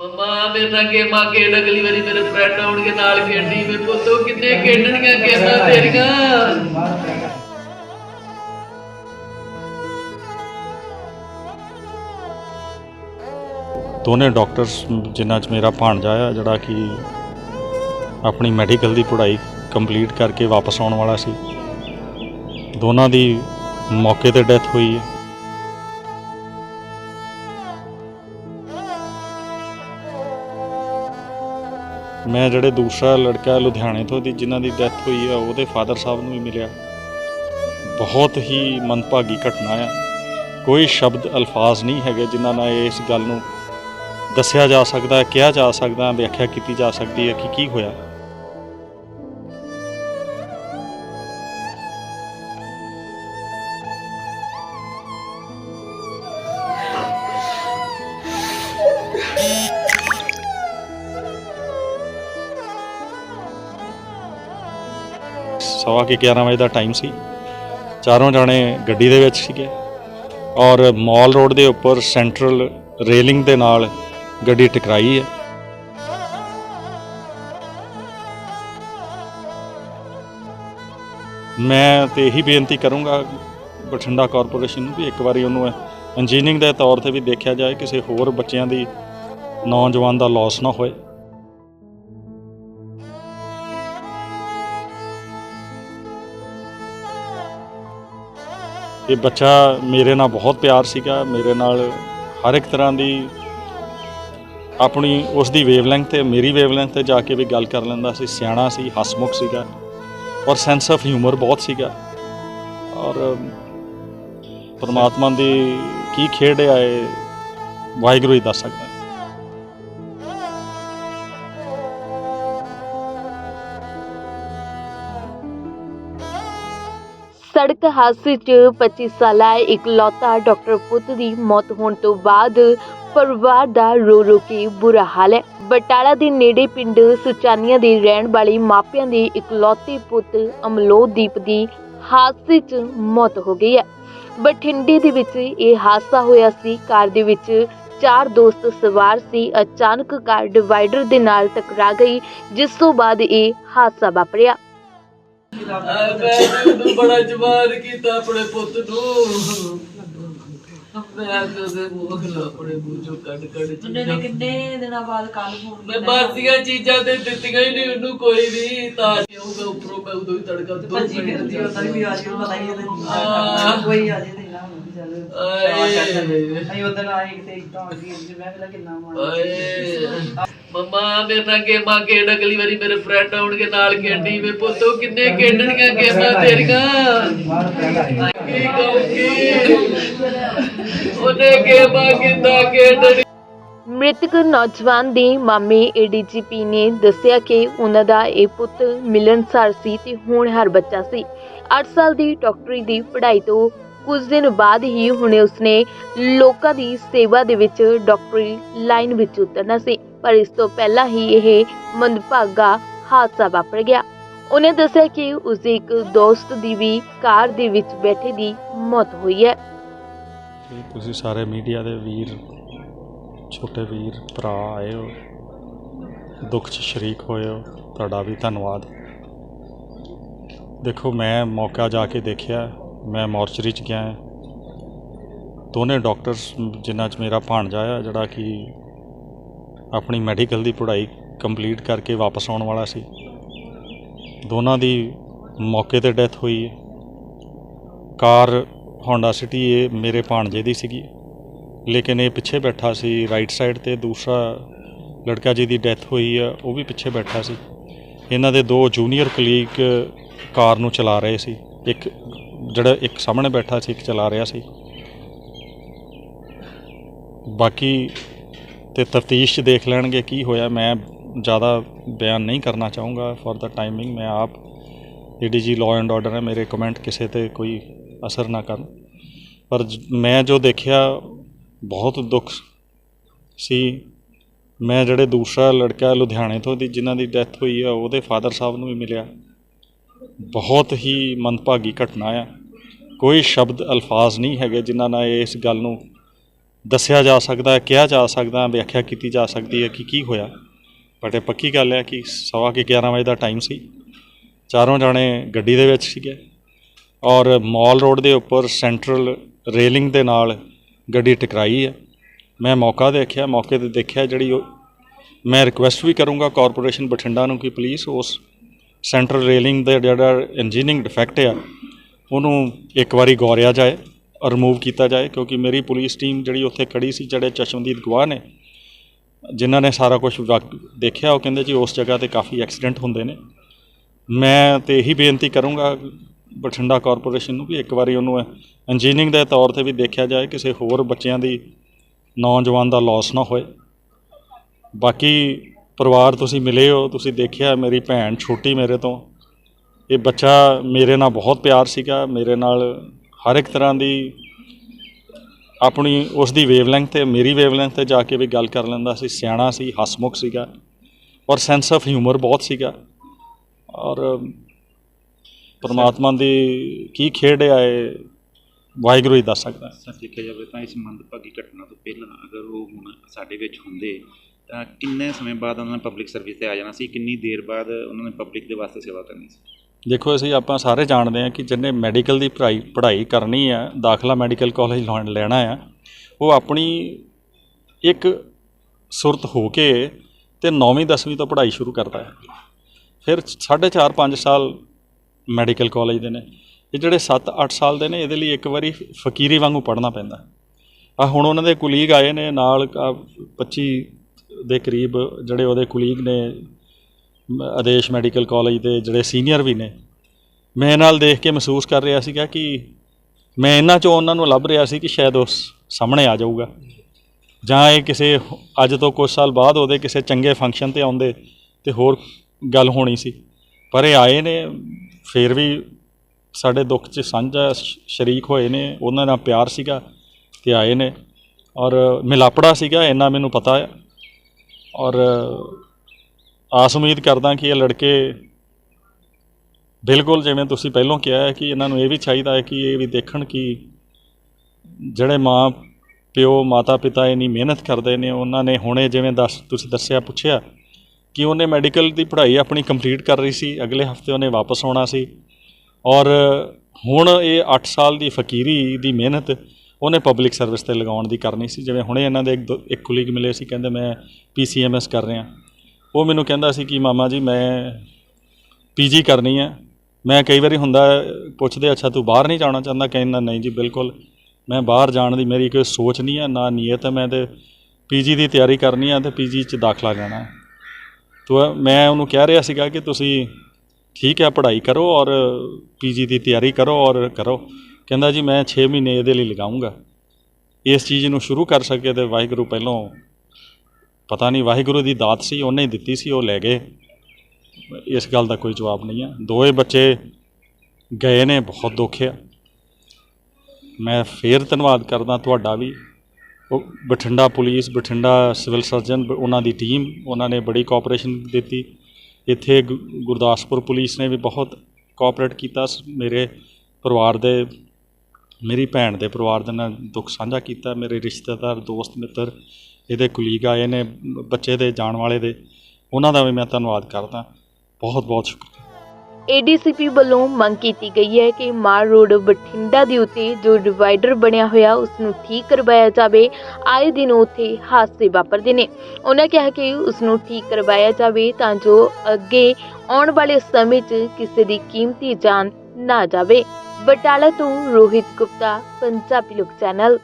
ਮਮਾ, ਮੇਰੇ ਨਾਲ ਗੇਮਾਂ ਖੇਡ ਅਗਲੀ ਵਾਰੀ ਮੇਰੇ ਫਰੈਂਡ ਆਉਣਗੇ, ਨਾਲ ਖੇਡਣੀ। ਵੇ ਪੁੱਤੋ ਕਿੰਨੇ ਖੇਡਣੀਆਂ ਗੇਮਾਂ ਤੇਰੀਆਂ। ਦੋਨੇ ਡਾਕਟਰਸ ਜਿਨ੍ਹਾਂ 'ਚ ਮੇਰਾ ਭਾਣਜਾ ਆ, ਜਿਹੜਾ ਕਿ ਆਪਣੀ ਮੈਡੀਕਲ ਦੀ ਪੜ੍ਹਾਈ ਕੰਪਲੀਟ ਕਰਕੇ ਵਾਪਸ ਆਉਣ ਵਾਲਾ ਸੀ। ਦੋਨਾਂ ਦੀ ਮੌਕੇ ਤੇ ਡੈਥ ਹੋਈ ਹੈ। ਮੈਂ ਜਿਹੜੇ ਦੂਸਰਾ ਲੜਕਾ ਲੁਧਿਆਣੇ ਤੋਂ ਦੀ ਜਿਨ੍ਹਾਂ ਦੀ ਡੈਥ ਹੋਈ ਆ, ਉਹਦੇ ਫਾਦਰ ਸਾਹਿਬ ਨੂੰ ਵੀ ਮਿਲਿਆ। ਬਹੁਤ ਹੀ ਮੰਦਭਾਗੀ ਘਟਨਾ ਆ। ਕੋਈ ਸ਼ਬਦ, ਅਲਫਾਜ਼ ਨਹੀਂ ਹੈਗੇ ਜਿਨ੍ਹਾਂ ਨਾਲ ਇਸ ਗੱਲ ਨੂੰ ਦੱਸਿਆ ਜਾ ਸਕਦਾ, ਕਿਹਾ ਜਾ ਸਕਦਾ, ਵਿਆਖਿਆ ਕੀਤੀ ਜਾ ਸਕਦੀ ਹੈ ਕਿ ਕੀ ਹੋਇਆ। ਸਵਾ ਕੇ 11 ਵਜੇ ਦਾ ਟਾਈਮ ਸੀ ਚਾਰੋਂ ਜਾਣੇ ਗੱਡੀ ਦੇ ਵਿੱਚ ਸੀਗੇ ਔਰ ਮਾਲ ਰੋਡ ਦੇ ਉੱਪਰ ਸੈਂਟਰਲ ਰੇਲਿੰਗ ਦੇ ਨਾਲ ਗੱਡੀ ਟਕਰਾਈ ਹੈ ਮੈਂ ਤੇ ਇਹੀ ਬੇਨਤੀ ਕਰੂੰਗਾ ਬਠਿੰਡਾ ਕਾਰਪੋਰੇਸ਼ਨ ਨੂੰ ਵੀ ਇੱਕ ਵਾਰੀ ਉਹਨੂੰ ਇੰਜੀਨੀਅਰਿੰਗ ਦੇ ਤੌਰ ਤੇ ਵੀ ਦੇਖਿਆ ਜਾਏ, ਕਿਸੇ ਹੋਰ ਬੱਚਿਆਂ ਦੀ, ਨੌਜਵਾਨ ਦਾ ਲਾਸ ਨਾ ਹੋਏ। ਇਹ ਬੱਚਾ ਮੇਰੇ ਨਾਲ ਬਹੁਤ ਪਿਆਰ ਸੀਗਾ। ਮੇਰੇ ਨਾਲ ਹਰ ਇੱਕ ਤਰ੍ਹਾਂ ਦੀ ਆਪਣੀ ਉਸ ਦੀ ਵੇਵਲੈਂਥ ਤੇ, ਮੇਰੀ ਵੇਵਲੈਂਥ ਤੇ ਜਾ ਕੇ ਵੀ ਗੱਲ ਕਰ ਲੈਂਦਾ ਸੀ। ਸਿਆਣਾ ਸੀ, ਹਸਮੁਖ ਸੀਗਾ ਔਰ ਸੈਂਸ ਆਫ ਹਿਊਮਰ ਬਹੁਤ ਸੀਗਾ। ਔਰ ਪਰਮਾਤਮਾ ਦੀ ਕੀ ਖੇਡ ਹੈ, ਇਹ ਵਾਹਿਗੁਰੂ ਹੀ ਦੱਸ ਸਕਦਾ। ਸੜਕ ਹਾਦਸੇ 'ਚ 25 ਸਾਲਾ ਇਕਲੌਤਾ ਡਾਕਟਰ ਪੁੱਤ ਦੀ ਮੌਤ ਹੋਣ ਤੋਂ ਬਾਅਦ ਪਰਿਵਾਰ ਦਾ ਰੋ ਰੋ ਕੇ ਬੁਰਾ ਹਾਲ ਹੈ। ਬਟਾਲਾ ਦੇ ਨੇੜੇ ਪਿੰਡ ਸੁਚਾਨੀਆਂ ਦੇ ਰਹਿਣ ਵਾਲੇ ਮਾਪਿਆਂ ਦੇ ਇਕਲੌਤੇ ਪੁੱਤ ਅਮਲੋਦੀਪ ਦੀ ਹਾਦਸੇ 'ਚ ਮੌਤ ਹੋ ਗਈ ਹੈ। ਬਠਿੰਡੇ ਦੇ ਵਿੱਚ ਇਹ ਹਾਦਸਾ ਹੋਇਆ ਸੀ। ਕਾਰ ਦੇ ਵਿੱਚ ਚਾਰ ਦੋਸਤ ਸਵਾਰ ਸੀ। ਅਚਾਨਕ ਕਾਰ ਡਿਵਾਈਡਰ ਦੇ ਨਾਲ ਟਕਰਾ ਗਈ, ਜਿਸ ਤੋਂ ਬਾਅਦ ਇਹ ਹਾਦਸਾ ਵਾਪਰਿਆ। ਮੈਂ ਬੜਾ ਜਵਾਨ ਕੀਤਾ ਆਪਣੇ ਪੁੱਤ ਨੂੰ ਮੈਂ ਕਦੇ ਮੂੰਹ ਲਾ ਆਪਣੇ ਮੂੰਹ ਚੋਂ ਕੱਢ ਕੱਢ ਉਹਨੇ ਚੀਜ਼ਾਂ ਕਿੰਨੇ ਦਿਨਾਂ ਬਾਅਦ ਕੱਲ ਫੋਨ ਮੈਂ ਬਾਸੀਆਂ ਚੀਜ਼ਾਂ ਤੇ ਦਿੱਤੀਆਂ ਹੀ ਨਹੀਂ ਉਹਨੂੰ ਕੋਈ ਵੀ ਤਾਂ ਕਿਉਂਕਿ ਉੱਪਰੋਂ ਮੈਂ ਉਦੋਂ ਹੀ ਤੜਕਾ ਦੋ ਭੱਜੀ ਫਿਰਦੀ ਉਹਦਾ ਵੀ ਆ ਜੀ ਪਤਾ ਹੀ ਆਹ। ਨਹੀਂ ਕੋਈ ਆ ਜੇ ਤੇ ਨਾ। ਅਸੀਂ ਉਦੋਂ ਆਏ ਤੇ ਇਦਾਂ ਹੋ ਗਈ ਮੈਂ ਕਿਹਾ ਕਿੰਨਾ ਮਾਣ ਓਏ ਮਮਾ ਮੇਰੇ ਨਾਲ ਗੇਮਾਂ ਖੇਡ ਅਗਲੀ ਵਾਰੀ ਮੇਰੇ ਫਰੈਂਡ ਆਉਣਗੇ ਨਾਲ ਖੇਡਣੀ ਵੇ ਪੁੱਤੋ ਕਿੰਨੇ ਖੇਡਣੀਆਂ ਗੇਮਾਂ ਤੇਰੀਆਂ? ਕੀ ਕਹੂੰਗੀ? ਉਹਨੇ ਗੇਮਾਂ ਕਿੱਦਾਂ ਖੇਡਣੀ ਮ੍ਰਿਤਕ ਨੌਜਵਾਨ ਦੇ ਮਾਮੇ ਏਡੀਜੀਪੀ ਨੇ ਦੱਸਿਆ ਕਿ ਉਹਨਾਂ ਦਾ ਇਹ ਪੁੱਤ ਮਿਲਨਸਾਰ ਸੀ ਤੇ ਹੋਣਹਾਰ ਬੱਚਾ ਸੀ। 8 ਸਾਲ ਦੀ ਡਾਕਟਰੀ ਦੀ ਪੜ੍ਹਾਈ ਤੋਂ ਕੁਝ ਦਿਨ ਬਾਅਦ ਹੀ ਹੁਣੇ ਉਸਨੇ ਲੋਕਾਂ ਦੀ ਸੇਵਾ ਦੇ ਵਿੱਚ ਡਾਕਟਰੀ ਲਾਈਨ ਵਿੱਚ ਉਤਰਨਾ ਸੀ, ਪਰ ਇਸ ਤੋਂ ਪਹਿਲਾਂ ਹੀ ਇਹ ਮੰਦਭਾਗਾ ਹਾਦਸਾ ਵਾਪਰ ਗਿਆ। ਉਹਨੇ ਦੱਸਿਆ ਕਿ ਉਸਦੇ ਇੱਕ ਦੋਸਤ ਦੀ ਵੀ ਕਾਰ ਦੇ ਵਿੱਚ ਬੈਠੇ ਦੀ ਮੌਤ ਹੋਈ ਹੈ। ਤੇ ਤੁਸੀਂ ਸਾਰੇ ਮੀਡੀਆ ਦੇ ਵੀਰ, ਛੋਟੇ ਵੀਰ, ਭਰਾ ਆਏ ਹੋ। ਦੁੱਖ 'ਚ ਸ਼ਰੀਕ ਹੋਏ ਹੋ। ਤੁਹਾਡਾ ਵੀ ਧੰਨਵਾਦ। ਦੇਖੋ, ਮੈਂ ਮੌਕਾ ਜਾ ਕੇ ਦੇਖਿਆ। ਮੈਂ ਮੋਰਚਰੀ 'ਚ ਗਿਆ ਦੋਨੇ ਡਾਕਟਰਸ ਜਿਨ੍ਹਾਂ 'ਚ ਮੇਰਾ ਭਾਣਜਾ ਆ ਜਿਹੜਾ ਕਿ ਆਪਣੀ ਮੈਡੀਕਲ ਦੀ ਪੜ੍ਹਾਈ ਕੰਪਲੀਟ ਕਰਕੇ ਵਾਪਸ ਆਉਣ ਵਾਲਾ ਸੀ। ਦੋਨਾਂ ਦੀ ਮੌਕੇ ਤੇ ਡੈਥ ਹੋਈ ਹੈ। ਕਾਰ ਹੋਂਡਾ ਸਿਟੀ ਇਹ ਮੇਰੇ ਭਾਣਜੇ ਦੀ ਸੀਗੀ। ਲੇਕਿਨ ਇਹ ਪਿੱਛੇ ਬੈਠਾ ਸੀ ਰਾਈਟ ਸਾਈਡ ਤੇ ਦੂਸਰਾ ਲੜਕਾ ਜੀ ਦੀ ਡੈਥ ਹੋਈ ਆ ਉਹ ਵੀ ਪਿੱਛੇ ਬੈਠਾ ਸੀ। ਇਹਨਾਂ ਦੇ ਦੋ ਜੂਨੀਅਰ ਕਲੀਗ ਕਾਰ ਨੂੰ ਚਲਾ ਰਹੇ ਸੀ। ਇੱਕ ਜਿਹੜਾ ਇੱਕ ਸਾਹਮਣੇ ਬੈਠਾ ਸੀ, ਇੱਕ ਚਲਾ ਰਿਹਾ ਸੀ। ਬਾਕੀ ਤੇ ਤਫਤੀਸ਼ 'ਚ ਦੇਖ ਲੈਣਗੇ ਕੀ ਹੋਇਆ। ਮੈਂ ਜ਼ਿਆਦਾ ਬਿਆਨ ਨਹੀਂ ਕਰਨਾ ਚਾਹੂੰਗਾ ਫॉर ਦਾ ਟਾਈਮਿੰਗ ਮੈਂ ਆਪ ਏਡੀਜੀ ਲਾਅ ਐਂਡ ਆਰਡਰ ਹੈ, ਮੇਰੇ ਕਮੈਂਟ ਕਿਸੇ ਤੇ ਕੋਈ ਅਸਰ ਨਾ ਕਰਨ। ਪਰ ਮੈਂ ਜੋ ਦੇਖਿਆ, ਬਹੁਤ ਦੁੱਖ ਸੀ। ਮੈਂ ਜਿਹੜੇ ਦੂਸਰਾ ਲੜਕਾ ਲੁਧਿਆਣੇ ਤੋਂ ਦੀ, ਜਿਨ੍ਹਾਂ ਦੀ ਡੈਥ ਹੋਈ ਆ, ਉਹਦੇ ਫਾਦਰ ਸਾਹਿਬ ਨੂੰ ਵੀ ਮਿਲਿਆ। ਬਹੁਤ ਹੀ ਮੰਦਭਾਗੀ ਘਟਨਾ ਆ। ਕੋਈ ਸ਼ਬਦ, ਅਲਫਾਜ਼ ਨਹੀਂ ਹੈਗੇ ਜਿਨ੍ਹਾਂ ਨਾਲ ਇਸ ਗੱਲ ਨੂੰ ਦੱਸਿਆ ਜਾ ਸਕਦਾ ਕਿਹਾ ਜਾ ਸਕਦਾ ਵਿਆਖਿਆ ਕੀਤੀ ਜਾ ਸਕਦੀ ਹੈ ਕਿ ਕੀ ਹੋਇਆ। ਬਟ ਇਹ ਪੱਕੀ ਗੱਲ ਹੈ ਕਿ ਸਵਾ ਕੇ 11 ਵਜੇ ਦਾ ਟਾਈਮ ਸੀ। ਚਾਰੋਂ ਜਾਣੇ ਗੱਡੀ ਦੇ ਵਿੱਚ ਸੀਗੇ ਔਰ ਮਾਲ ਰੋਡ ਦੇ ਉੱਪਰ ਸੈਂਟਰਲ ਰੇਲਿੰਗ ਦੇ ਨਾਲ ਗੱਡੀ ਟਕਰਾਈ ਹੈ। ਮੈਂ ਮੌਕਾ ਦੇਖਿਆ, ਮੌਕੇ ਤੇ ਦੇਖਿਆ ਜਿਹੜੀ ਉਹ ਮੈਂ ਰਿਕੁਐਸਟ ਵੀ ਕਰੂੰਗਾ ਕਾਰਪੋਰੇਸ਼ਨ ਬਠਿੰਡਾ ਨੂੰ ਕਿ ਪਲੀਜ਼ ਉਸ ਸੈਂਟਰਲ ਰੇਲਿੰਗ ਦਾ ਜਿਹੜਾ ਇੰਜੀਨੀਅਰਿੰਗ ਡਿਫੈਕਟ ਆ, ਉਹਨੂੰ ਇੱਕ ਵਾਰੀ ਗੌਰਿਆ ਜਾਏ ਔਰ ਰਿਮੂਵ ਕੀਤਾ ਜਾਏ, ਕਿਉਂਕਿ ਮੇਰੀ ਪੁਲਿਸ ਟੀਮ ਜਿਹੜੀ ਉੱਥੇ ਖੜੀ ਸੀ, ਜਿਹੜੇ ਚਸ਼ਮਦੀਦ ਗਵਾਹ ਨੇ, ਜਿਨ੍ਹਾਂ ਨੇ ਸਾਰਾ ਕੁਝ ਦੇਖਿਆ, ਉਹ ਕਹਿੰਦੇ ਜੀ ਉਸ ਜਗ੍ਹਾ ਤੇ ਕਾਫੀ ਐਕਸੀਡੈਂਟ ਹੁੰਦੇ ਨੇ। ਮੈਂ ਤੇ ਇਹੀ ਬੇਨਤੀ ਕਰੂੰਗਾ ਬਠਿੰਡਾ ਕਾਰਪੋਰੇਸ਼ਨ ਨੂੰ ਵੀ ਇੱਕ ਵਾਰੀ ਉਹਨੂੰ ਇੰਜੀਨੀਅਰਿੰਗ ਦੇ ਤੌਰ ਤੇ ਵੀ ਦੇਖਿਆ ਜਾਏ, ਕਿਸੇ ਹੋਰ ਬੱਚਿਆਂ ਦੀ, ਨੌਜਵਾਨ ਦਾ ਲਾਸ ਨਾ ਹੋਏ। ਬਾਕੀ ਪਰਿਵਾਰ ਤੁਸੀਂ ਮਿਲੇ ਹੋ, ਤੁਸੀਂ ਦੇਖਿਆ ਮੇਰੀ ਭੈਣ ਛੋਟੀ ਮੇਰੇ ਤੋਂ ਇਹ ਬੱਚਾ ਮੇਰੇ ਨਾਲ ਬਹੁਤ ਪਿਆਰ ਸੀਗਾ, ਮੇਰੇ ਨਾਲ ਹਰ ਇੱਕ ਤਰ੍ਹਾਂ ਦੀ ਆਪਣੀ ਉਸ ਦੀ ਵੇਵਲੈਂਥ ਤੇ, ਮੇਰੀ ਵੇਵਲੈਂਥ ਤੇ ਜਾ ਕੇ ਵੀ ਗੱਲ ਕਰ ਲੈਂਦਾ ਸੀ, ਸਿਆਣਾ ਸੀ, ਹਸਮੁਖ ਸੀਗਾ ਔਰ ਸੈਂਸ ਆਫ ਹਿਊਮਰ ਬਹੁਤ ਸੀਗਾ ਔਰ ਪਰਮਾਤਮਾ ਦੀ ਕੀ ਖੇਡ ਹੈ ਇਹ, ਵਾਹਿਗੁਰੂ ਹੀ ਦੱਸ ਸਕਦਾ ਹੈ। ਸਰ ਦੇਖਿਆ ਜਾਵੇ ਤਾਂ ਇਸ ਮੰਦਭਾਗੀ ਘਟਨਾ ਤੋਂ ਪਹਿਲਾਂ ਅਗਰ ਉਹ ਹੁਣ ਸਾਡੇ ਵਿੱਚ ਹੁੰਦੇ ਤਾਂ ਕਿੰਨੇ ਸਮੇਂ ਬਾਅਦ ਉਹਨਾਂ ਨੇ ਪਬਲਿਕ ਸਰਵਿਸ ਤੇ ਆ ਜਾਣਾ ਸੀ? ਕਿੰਨੀ ਦੇਰ ਬਾਅਦ ਉਹਨਾਂ ਨੇ ਪਬਲਿਕ ਦੇ ਵਾਸਤੇ ਸੇਵਾ ਕਰਨੀ ਸੀ? ਦੇਖੋ, ਅਸੀਂ ਆਪਾਂ ਸਾਰੇ ਜਾਣਦੇ ਹਾਂ ਕਿ ਜਿਹਨੇ ਮੈਡੀਕਲ ਦੀ ਪੜ੍ਹਾਈ ਪੜ੍ਹਾਈ ਕਰਨੀ ਹੈ ਦਾਖਲਾ ਮੈਡੀਕਲ ਕਾਲਜ ਲੈਣ ਲੈਣਾ ਆ, ਉਹ ਆਪਣੀ ਇੱਕ ਸੁਰਤ ਹੋ ਕੇ ਤੇ 9ਵੀਂ 10ਵੀਂ ਤੋਂ ਪੜ੍ਹਾਈ ਸ਼ੁਰੂ ਕਰਦਾ ਹੈ। ਫਿਰ 4.5 5 ਸਾਲ ਮੈਡੀਕਲ ਕਾਲਜ ਦੇ ਨੇ। ਇਹ ਜਿਹੜੇ 7-8 ਸਾਲ ਦੇ ਨੇ, ਇਹਦੇ ਲਈ ਇੱਕ ਵਾਰੀ ਫਕੀਰੀ ਵਾਂਗੂ ਪੜ੍ਹਨਾ ਪੈਂਦਾ। ਆ ਹੁਣ ਉਹਨਾਂ ਦੇ ਕੁਲੀਗ ਆਏ ਨੇ, ਨਾਲ ਆਹ 25 ਦੇ ਕਰੀਬ ਜਿਹੜੇ ਉਹਦੇ ਕੁਲੀਗ ਨੇ ਆਦੇਸ਼ ਮੈਡੀਕਲ ਕਾਲਜ ਦੇ ਜਿਹੜੇ ਸੀਨੀਅਰ ਵੀ ਨੇ, ਮੈਂ ਨਾਲ ਦੇਖ ਕੇ ਮਹਿਸੂਸ ਕਰ ਰਿਹਾ ਸੀਗਾ ਕਿ ਮੈਂ ਇਹਨਾਂ ਚੋਂ ਉਹਨਾਂ ਨੂੰ ਲੱਭ ਰਿਹਾ ਸੀ ਕਿ ਸ਼ਾਇਦ ਉਸ ਸਾਹਮਣੇ ਆ ਜਾਊਗਾ। ਜਾਂ ਇਹ ਕਿਸੇ ਅੱਜ ਤੋਂ ਕੁਝ ਸਾਲ ਬਾਅਦ ਉਹਦੇ ਕਿਸੇ ਚੰਗੇ ਫੰਕਸ਼ਨ ਤੇ ਆਉਂਦੇ ਤੇ ਹੋਰ ਗੱਲ ਹੋਣੀ ਸੀ। ਪਰ ਇਹ ਆਏ ਨੇ, ਫੇਰ ਵੀ ਸਾਡੇ ਦੁੱਖ 'ਚ ਸਾਂਝਾ ਸ਼ਰੀਕ ਹੋਏ ਨੇ, ਉਹਨਾਂ ਨਾਲ ਪਿਆਰ ਸੀਗਾ ਤੇ ਆਏ ਨੇ। ਔਰ ਮਿਲਾਪੜਾ ਸੀਗਾ, ਇੰਨਾ ਮੈਨੂੰ ਪਤਾ ਹੈ ਔਰ ਆਸ ਉਮੀਦ ਕਰਦਾ ਕਿ ਇਹ ਲੜਕੇ ਬਿਲਕੁਲ ਜਿਵੇਂ ਤੁਸੀਂ ਪਹਿਲਾਂ ਕਿਹਾ ਹੈ ਕਿ ਇਹਨਾਂ ਨੂੰ ਇਹ ਵੀ ਚਾਹੀਦਾ ਹੈ ਕਿ ਇਹ ਵੀ ਦੇਖਣ ਕਿ ਜਿਹੜੇ ਮਾਂ ਪਿਓ ਮਾਤਾ ਪਿਤਾ ਇੰਨੀ ਮਿਹਨਤ ਕਰਦੇ ਨੇ, ਉਹਨਾਂ ਨੇ ਹੁਣੇ ਜਿਵੇਂ ਦੱਸ, ਤੁਸੀਂ ਦੱਸਿਆ, ਪੁੱਛਿਆ ਕਿ ਉਹਨੇ ਮੈਡੀਕਲ ਦੀ ਪੜ੍ਹਾਈ ਆਪਣੀ ਕੰਪਲੀਟ ਕਰ ਰਹੀ ਸੀ, ਅਗਲੇ ਹਫ਼ਤੇ ਉਹਨੇ ਵਾਪਸ ਆਉਣਾ ਸੀ ਔਰ ਹੁਣ ਇਹ 8 ਸਾਲ ਦੀ ਫਕੀਰੀ ਦੀ ਮਿਹਨਤ ਉਹਨੇ ਪਬਲਿਕ ਸਰਵਿਸ ਤੇ ਲਗਾਉਣ ਦੀ ਕਰਨੀ ਸੀ। ਜਿਵੇਂ ਹੁਣੇ ਇਹਨਾਂ ਦੇ ਇੱਕ ਦੋ- ਇੱਕ ਕੁਲੀਗ ਮਿਲੇ ਸੀ, ਕਹਿੰਦੇ ਮੈਂ ਪੀਸੀਐਮਐਸ ਕਰ ਰਿਹਾ। ਉਹ ਮੈਨੂੰ ਕਹਿੰਦਾ ਸੀ ਕਿ, ਮਾਮਾ ਜੀ, ਮੈਂ ਪੀਜੀ ਕਰਨੀ ਹੈ। ਮੈਂ ਕਈ ਵਾਰੀ ਹੁੰਦਾ ਪੁੱਛਦੇ, ਅੱਛਾ, ਤੂੰ ਬਾਹਰ ਨਹੀਂ ਜਾਣਾ ਚਾਹੁੰਦਾ? ਕਹਿੰਦਾ ਨਹੀਂ ਜੀ, ਬਿਲਕੁਲ। ਮੈਂ ਬਾਹਰ ਜਾਣ ਦੀ ਮੇਰੀ ਕੋਈ ਸੋਚ ਨਹੀਂ ਹੈ, ਨਾ ਨੀਅਤ ਹੈ। ਮੈਂ ਤੇ ਪੀਜੀ ਦੀ ਤਿਆਰੀ ਕਰਨੀ ਹੈ ਤੇ ਪੀਜੀ 'ਚ ਦਾਖਲਾ ਲੈਣਾ ਹੈ। ਤੋ ਮੈਂ ਉਹਨੂੰ ਕਹਿ ਰਿਹਾ ਸੀਗਾ ਕਿ ਤੁਸੀਂ ਠੀਕ ਹੈ, ਪੜ੍ਹਾਈ ਕਰੋ ਔਰ ਪੀਜੀ ਦੀ ਤਿਆਰੀ ਕਰੋ ਔਰ ਕਰੋ। ਕਹਿੰਦਾ ਜੀ, ਮੈਂ 6 ਮਹੀਨੇ ਇਹਦੇ ਲਈ ਲਗਾਉਂਗਾ। ਇਸ ਚੀਜ਼ ਨੂੰ ਸ਼ੁਰੂ ਕਰ ਸਕੇ ਤੇ ਵਾਹਿਗੁਰੂ ਪਹਿਲੋਂ ਪਤਾ ਨਹੀਂ ਵਾਹਿਗੁਰੂ ਦੀ ਦਾਤ ਸੀ, ਉਹਨੇ ਹੀ ਦਿੱਤੀ ਸੀ, ਉਹ ਲੈ ਗਏ। ਇਸ ਗੱਲ ਦਾ ਕੋਈ ਜਵਾਬ ਨਹੀਂ ਹੈ। ਦੋਏ ਬੱਚੇ ਗਏ ਨੇ, ਬਹੁਤ ਦੁੱਖ ਮੈਂ ਫੇਰ ਧੰਨਵਾਦ ਕਰਦਾ ਤੁਹਾਡਾ ਵੀ। ਉਹ Bathinda police, Bathinda civil surgeon, ਉਹਨਾਂ ਦੀ ਟੀਮ, ਉਹਨਾਂ ਨੇ ਬੜੀ ਕੋਆਪਰੇਸ਼ਨ ਦਿੱਤੀ। ਇੱਥੇ ਗੁ- ਗੁਰਦਾਸਪੁਰ ਪੁਲਿਸ ਨੇ ਵੀ ਬਹੁਤ ਕੋਆਪਰੇਟ ਕੀਤਾ ਸ- ਮੇਰੇ ਪਰਿਵਾਰ ਦੇ ਮੇਰੀ ਭੈਣ ਦੇ ਪਰਿਵਾਰ ਦੇ ਨਾਲ ਦੁੱਖ ਸਾਂਝਾ ਕੀਤਾ, ਮੇਰੇ ਰਿਸ਼ਤੇਦਾਰ, ਦੋਸਤ, ਮਿੱਤਰ, ਇਹਦੇ ਕੁਲੀਗ ਆਏ ਨੇ, ਬੱਚੇ ਦੇ, ਜਾਣ ਵਾਲੇ ਦੇ, ਉਹਨਾਂ ਦਾ ਵੀ ਮੈਂ ਧੰਨਵਾਦ ਕਰਦਾ। ਬਹੁਤ ਬਹੁਤ ਸ਼ੁਕਰੀਆ। ਏਡੀਸੀਪੀ ਵੱਲੋਂ ਮੰਗ ਕੀਤੀ ਗਈ ਹੈ ਕਿ ਮਾਰ ਰੋਡ ਬਠਿੰਡਾ ਦੇ ਉੱਤੇ ਜੋ ਡਿਵਾਈਡਰ ਬਣਿਆ ਹੋਇਆ ਉਸ ਨੂੰ ਠੀਕ ਕਰਵਾਇਆ ਜਾਵੇ। ਆਏ ਦਿਨ ਉੱਥੇ ਹਾਦਸੇ ਵਾਪਰਦੇ ਨੇ। ਉਹਨਾਂ ਕਿਹਾ ਕਿ ਉਸ ਨੂੰ ਠੀਕ ਕਰਵਾਇਆ ਜਾਵੇ ਤਾਂ ਜੋ ਅੱਗੇ ਆਉਣ ਵਾਲੇ ਸਮੇਂ 'ਚ ਕਿਸੇ ਦੀ ਕੀਮਤੀ ਜਾਨ ਨਾ ਜਾਵੇ। ਬਟਾਲਾ ਤੋਂ ਰੋਹਿਤ ਗੁਪਤਾ ਪੰਜਾਬੀ ਲੋਕ ਚੈਨਲ